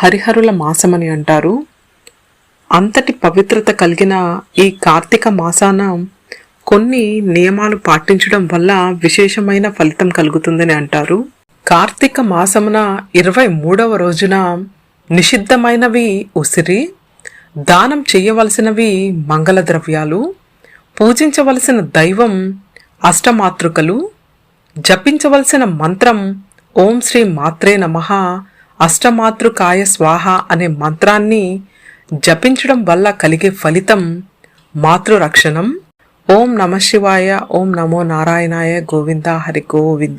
హరిహరుల మాసమని అంటారు. అంతటి పవిత్రత కలిగిన ఈ కార్తీక మాసాన కొన్ని నియమాలు పాటించడం వల్ల విశేషమైన ఫలితం కలుగుతుందని అంటారు. కార్తీక మాసమున ఇరవై మూడవ రోజున నిషిద్ధమైనవి ఉసిరి దానం చేయవలసినవి మంగళ ద్రవ్యాలు పూజించవలసిన దైవం అష్టమాతృకలు జపించవలసిన మంత్రం ఓం శ్రీ మాత్రే నమః అష్టమాతృకాయ స్వాహ అనే మంత్రాన్ని జపించడం వల్ల కలిగే ఫలితం మాతృరక్షణం. ఓం నమ శివాయ ఓం నమో నారాయణాయ గోవింద హరి గోవింద.